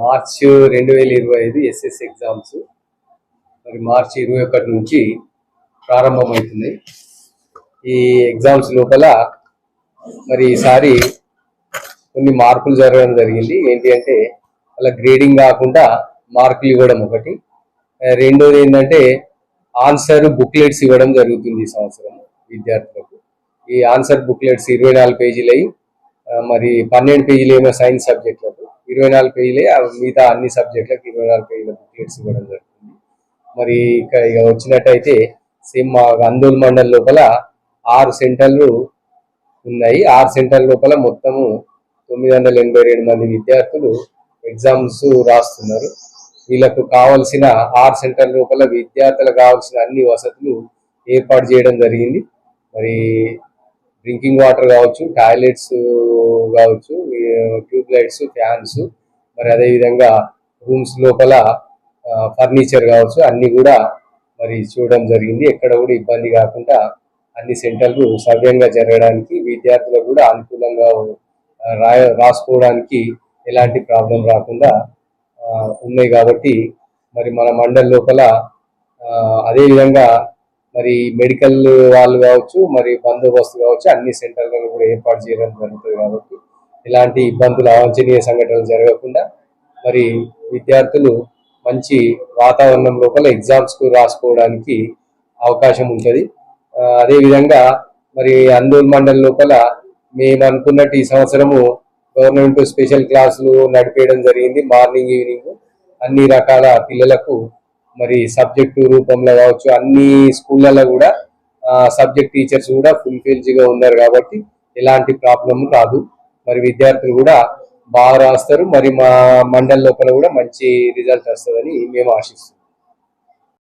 March రెండు వేల ఇరవై ఐదు ఎస్ఎస్ ఎగ్జామ్స్. మరి మార్చి ఇరవై ఒకటి నుంచి ప్రారంభమవుతుంది. ఈ ఎగ్జామ్స్ లోపల మరి ఈసారి కొన్ని మార్పులు జరగడం జరిగింది. ఏంటి అంటే అలా గ్రేడింగ్ కాకుండా మార్కులు ఇవ్వడం ఒకటి. రెండోది ఏంటంటే ఆన్సర్ బుక్లెట్స్ ఇవ్వడం జరుగుతుంది ఈ సంవత్సరం విద్యార్థులకు. ఈ ఆన్సర్ బుక్లెట్స్ ఇరవై నాలుగు పేజీలు అయి మరి పన్నెండు పేజీలు ఏమో సైన్స్ సబ్జెక్టులకు. ఇరవై నాలుగు పేజీలే మిగతా అన్ని సబ్జెక్టులకు ఇరవై నాలుగు పేజీల బుక్లెట్స్ ఇవ్వడం జరుగుతుంది. మరి ఇక్కడ ఇక వచ్చినట్టయితే సేమ్ మా అందోల్ మండల్ లోపల ఆరు సెంటర్లు ఉన్నాయి. ఆరు సెంటర్ లోపల మొత్తము తొమ్మిది వందల ఎనభై రెండు మంది విద్యార్థులు ఎగ్జామ్స్ రాస్తున్నారు. వీళ్ళకు కావలసిన ఆరు సెంటర్ లోపల విద్యార్థులకు కావాల్సిన అన్ని వసతులు ఏర్పాటు చేయడం జరిగింది. మరి డ్రింకింగ్ వాటర్ కావచ్చు టాయిలెట్స్ కావచ్చు ట్యూబ్ లైట్స్ ఫ్యాన్స్ మరి అదేవిధంగా రూమ్స్ లోపల ఫర్నిచర్ కావచ్చు అన్ని కూడా మరి చూడడం జరిగింది. ఎక్కడ కూడా ఇబ్బంది కాకుండా అన్ని సెంటర్లు సవ్యంగా జరగడానికి విద్యార్థులకు కూడా అనుకూలంగా రాయ రాసుకోవడానికి ఎలాంటి ప్రాబ్లం రాకుండా ఉన్నాయి కాబట్టి మరి మన మండల్ లోపల అదేవిధంగా అదే విధంగా మరి మెడికల్ వాళ్ళు కావచ్చు మరి బందోబస్తు కావచ్చు అన్ని సెంటర్లను కూడా ఏర్పాటు చేయడం జరుగుతుంది కాబట్టి ఎలాంటి ఇబ్బందులు అవాంఛనీయ సంఘటనలు జరగకుండా మరి విద్యార్థులు మంచి వాతావరణం లోపల ఎగ్జామ్స్కు రాసుకోవడానికి అవకాశం ఉంటుంది. అదేవిధంగా మరి అందూర్ మండల్ లోపల మేము అనుకున్నట్టు ఈ సంవత్సరము గవర్నమెంట్ స్పెషల్ క్లాసులు నడిపేయడం జరిగింది. మార్నింగ్ ఈవినింగ్ అన్ని రకాల పిల్లలకు మరి సబ్జెక్టు రూపంలో కావచ్చు అన్ని స్కూళ్ళలో కూడా సబ్జెక్ట్ టీచర్స్ కూడా ఫుల్ ఉన్నారు కాబట్టి ఎలాంటి ప్రాబ్లం రాదు. మరి విద్యార్థులు కూడా బాగా రాస్తారు. మరి మా మండలి లోపల కూడా మంచి రిజల్ట్ వస్తుందని మేము ఆశిస్తున్నాం.